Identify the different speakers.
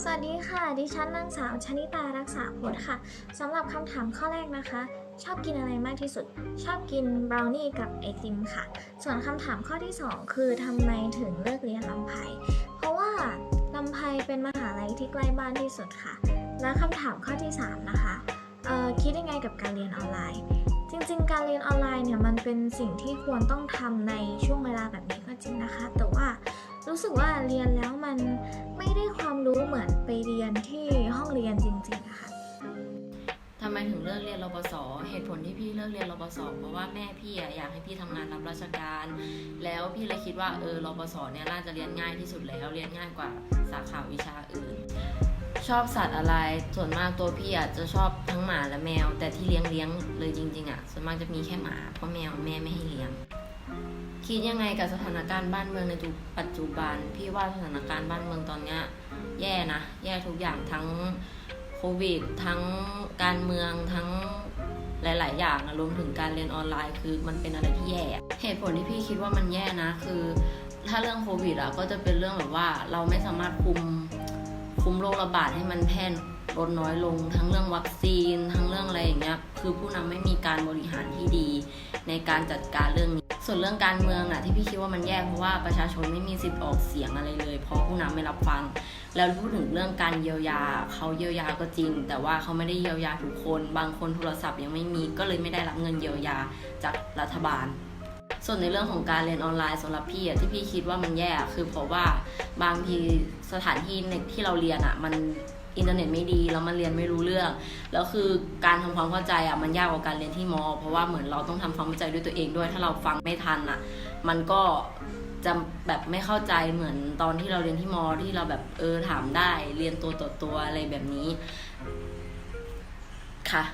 Speaker 1: สวัสดีค่ะ ดิฉันนางสาวชนิตารักษาพุทธค่ะสำหรับคำถามข้อแรกนะคะ ชอบกินอะไรมากที่สุด ชอบกินบราวนี่กับไอติมค่ะ ส่วนคำถามข้อที่ 2 คือทำไมถึงเลิกเรียนลำไพเพราะว่าลำไพเป็นมหาลัยที่ใกล้บ้านที่สุดค่ะ และคำถามข้อที่ 3 นะคะเอ่อคิดยังไงกับการเรียนออนไลน์ จริงๆ การเรียนออนไลน์เนี่ยมันเป็นสิ่งที่ควรต้องทำในช่วงเวลาแบบนี้ก็จริงนะคะ แต่ว่ารู้สึกว่าเรียนแล้วมัน ไม่ได้ความรู้เหมือนไปเรียนที่ห้องเรียนจริงๆอะค่ะ
Speaker 2: ทำไมถึงเลิกเรียนรปศเหตุผลที่พี่เลิกเรียนรปศเพราะว่าแม่พี่อะอยากให้พี่ทำงานรับราชการ แล้วพี่เลยคิดว่าเออรปศเนี่ยน่าจะเรียนง่ายที่สุดแล้วเรียนง่ายกว่าสาขาวิชาอื่น ชอบสัตว์อะไรส่วนมากตัวพี่อะจะชอบทั้งหมาและแมว แต่ที่เลี้ยงเลี้ยงเลยจริงๆอะส่วนมากจะมีแค่หมาเพราะแมวแม่ไม่ให้เลี้ยง คิดยังไงกับสถานการณ์บ้านเมืองในปัจจุบัน พี่ว่าสถานการณ์บ้านเมืองตอนเนี้ยแย่นะ แย่ทุกอย่างทั้งโควิด ทั้งการเมืองทั้งหลาย ๆ อย่างรวมถึงการเรียนออนไลน์คือมันเป็นอะไรที่แย่ เหตุผลที่พี่คิดว่ามันแย่นะ คือ ถ้าเรื่องโควิดอะก็จะเป็นเรื่องแบบว่าเราไม่สามารถคุมคุมโรคระบาดให้มันแพร่ลดน้อยลง ทั้งเรื่องวัคซีน ทั้งเรื่องอะไรอย่างเงี้ยคือผู้นำไม่มีการบริหารที่ดีในการจัดการเรื่องนี้ ส่วนเรื่องการเมืองอะที่พี่คิดว่ามันแย่เพราะว่าประชาชนไม่มีสิทธิ์ออกเสียงอะไรเลย เพราะผู้นำไม่รับฟัง แล้วพูดถึงเรื่องการเยียวยาเขาเยียวยาก็จริง แต่ว่าเขาไม่ได้เยียวยาทุกคน บางคนโทรศัพท์ยังไม่มีก็เลยไม่ได้รับเงินเยียวยาจากรัฐบาลส่วนในเรื่องของการเรียนออนไลน์สำหรับพี่อะที่พี่คิดว่ามันแย่คือเพราะว่าบางทีสถานที่ในที่เราเรียนอะมัน อินเทอร์เน็ตไม่ดีแล้วมันเรียนไม่รู้เรื่อง แล้วคือการทำความเข้าใจอะมันยากกว่าการเรียนที่มอ เพราะว่าเหมือนเราต้องทำความเข้าใจด้วยตัวเองด้วย ถ้าเราฟังไม่ทันอะ มันก็จะแบบไม่เข้าใจเหมือนตอนที่เราเรียนที่มอที่เราแบบเออถามได้เรียนตัวต่อตัวอะไรแบบนี้ค่ะ